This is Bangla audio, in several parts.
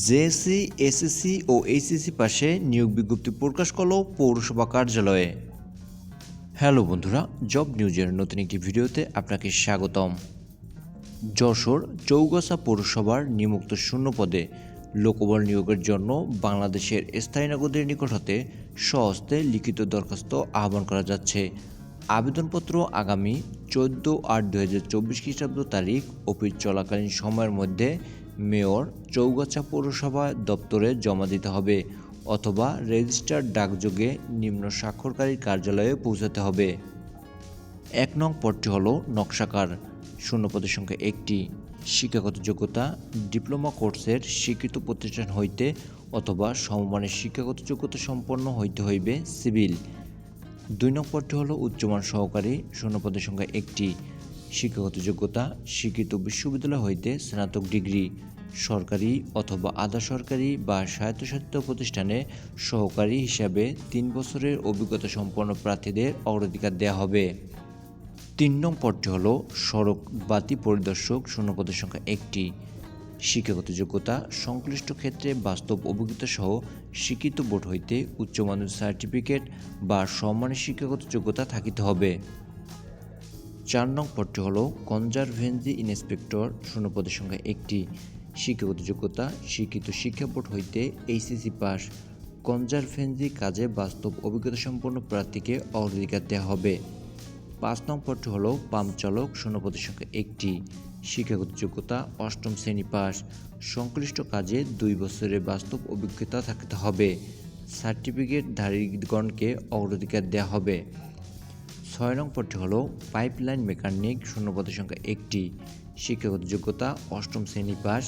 জেএসসি এসএসসি ও এইচএসসি পাশে নিয়োগ বিজ্ঞপ্তি প্রকাশ করল পৌরসভা কার্যালয়ে। হ্যালো বন্ধুরা, জব নিউজের নতুন একটি ভিডিওতে আপনাকে স্বাগতম। যশোর চৌগাছা পৌরসভার নিমুক্ত শূন্য পদে লোকবল নিয়োগের জন্য বাংলাদেশের স্থায়ী নাগরিকদের নিকট হতে সহস্তে লিখিত দরখাস্ত আহ্বান করা যাচ্ছে। আবেদনপত্র আগামী চোদ্দ আট দু হাজার চব্বিশ খ্রিস্টাব্দ তারিখ অফিস চলাকালীন সময়ের মধ্যে মেয়র চৌগাছা পৌরসভা দপ্তরে জমা দিতে হবে অথবা রেজিস্টার্ড ডাকযোগে নিম্ন স্বাক্ষরকারী কার্যালয়ে পৌঁছাতে হবে। এক নং পদটি হল নকশাকার। শূন্যপদের সংখ্যা একটি। শিক্ষাগত যোগ্যতা, ডিপ্লোমা কোর্সের স্বীকৃত প্রতিষ্ঠান হইতে অথবা সমমানের শিক্ষাগত যোগ্যতা সম্পন্ন হইতে হইবে সিভিল। দুই নং পদটি হল উচ্চমান সহকারী। শূন্যপদের সংখ্যা একটি। শিক্ষাগত যোগ্যতা, স্বীকৃত বিশ্ববিদ্যালয় হইতে স্নাতক ডিগ্রি সরকারি অথবা আধা সরকারি বা স্বায়ত্তশাসিত প্রতিষ্ঠানে সহকারী হিসাবে তিন বছরের অভিজ্ঞতা সম্পন্ন প্রার্থীদের অগ্রাধিকার দেওয়া হবে। তিন নং পদটি হল সড়ক বাতি পরিদর্শক শূন্যপদের সংখ্যা একটি। শিক্ষাগত যোগ্যতা, সংশ্লিষ্ট ক্ষেত্রে বাস্তব অভিজ্ঞতা সহ স্বীকৃত বোর্ড হইতে উচ্চমানের সার্টিফিকেট বা সম্মানের শিক্ষাগত যোগ্যতা থাকিতে হবে। চার নং পদটি হল কনজারভেন্সি ইন্সপেক্টর শূন্যপদের সংখ্যা একটি শিক্ষাগত যোগ্যতা স্বীকৃত শিক্ষা বোর্ড হইতে এইচএসসি পাস। কনজারভেন্সি কাজে বাস্তব অভিজ্ঞতা সম্পন্ন প্রার্থীকে অগ্রাধিকার দেওয়া হবে। পাঁচ নং পদটি হল পাম্প চালক শূন্যপদের সংখ্যা একটি শিক্ষাগত যোগ্যতা অষ্টম শ্রেণি পাস। সংশ্লিষ্ট কাজে দুই বছরের বাস্তব অভিজ্ঞতা থাকতে হবে। সার্টিফিকেট ধারীগণকে অগ্রাধিকার দেওয়া হবে। ছয় নং পদটি হল পাইপলাইন মেকানিক শূন্যপদের সংখ্যা একটি, শিক্ষাগত যোগ্যতা, অষ্টম শ্রেণি পাস,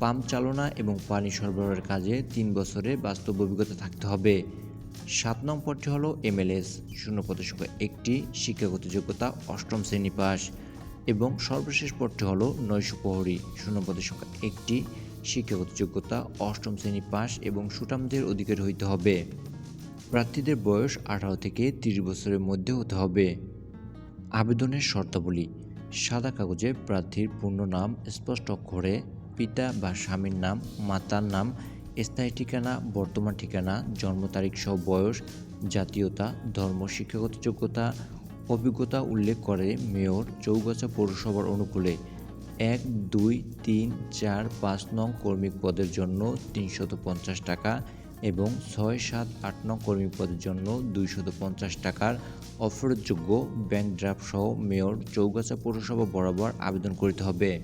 পাম্প চালনা এবং পানি সরবরাহের কাজে তিন বছরের বাস্তব অভিজ্ঞতা থাকতে হবে। সাত নং পদটি হল এমএলএস শূন্যপদের সংখ্যা একটি, শিক্ষাগত যোগ্যতা, অষ্টম শ্রেণি পাস এবং সর্বশেষ পদটি হল নৈশ প্রহরী শূন্যপদের সংখ্যা একটি, শিক্ষাগত যোগ্যতা, অষ্টম শ্রেণি পাস এবং সুটামদের অধিকারী হইতে হবে। প্রার্থীদের বয়স আঠারো থেকে তিরিশ বছরের মধ্যে হতে হবে। আবেদনের শর্তাবলী, সাদা কাগজে প্রার্থীর পূর্ণ নাম, স্পষ্ট অক্ষরে, পিতা বা স্বামীর নাম, মাতার নাম, স্থায়ী ঠিকানা, বর্তমান ঠিকানা, জন্ম তারিখ সহ বয়স, জাতীয়তা, ধর্ম, শিক্ষাগত যোগ্যতা, অভিজ্ঞতা উল্লেখ করে মেয়র, চৌগাছা পৌরসভার অনুকূলে এক, দুই, তিন, চার, পাঁচ নং কর্মী পদের জন্য তিনশত পঞ্চাশ টাকা এবং ছয় সাত আট নং কর্মী পদের জন্য দুইশত পঞ্চাশ টাকার অফারযোগ্য ব্যাংক ড্রাফট সহ মেয়র চৌগাছা পৌরসভা বরাবর আবেদন করিতে হবে।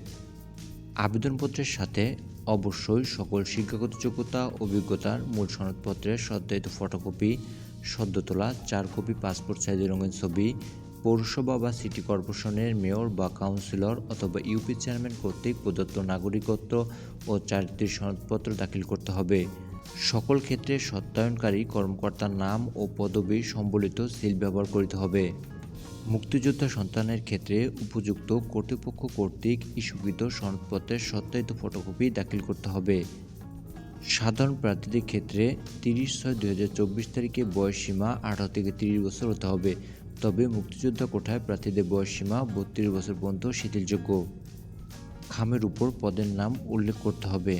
আবেদনপত্রের সাথে অবশ্যই সকল শিক্ষাগত যোগ্যতা, অভিজ্ঞতার মূল সনদপত্রের সদ্যায়িত ফটোকপি সদ্য তোলা চার কপি পাসপোর্ট সাইজের রঙিন ছবি, পৌরসভা বা সিটি কর্পোরেশনের মেয়র বা কাউন্সিলর অথবা ইউপি চেয়ারম্যান কর্তৃক প্রদত্ত নাগরিকত্ব ও চারিত্রিক সনদপত্র দাখিল করতে হবে। সকল ক্ষেত্রে সত্যায়নকারী কর্মকর্তার নাম ও পদবি সম্বলিত সিল ব্যবহার করিতে হবে। মুক্তিযোদ্ধা সন্তানের ক্ষেত্রে উপযুক্ত কর্তৃপক্ষ কর্তৃক ইস্যুকৃত সনদপত্রের সত্যায়িত ফটোকপি দাখিল করতে হবে। সাধারণ প্রার্থীদের ক্ষেত্রে তিরিশ ছয় দুই হাজার চব্বিশ তারিখে বয়সসীমা আঠারো থেকে তিরিশ বছর হতে হবে। তবে মুক্তিযোদ্ধা কোঠায় প্রার্থীদের বয়সসীমা বত্রিশ বছর পর্যন্ত শিথিলযোগ্য। খামের উপর পদের নাম উল্লেখ করতে হবে।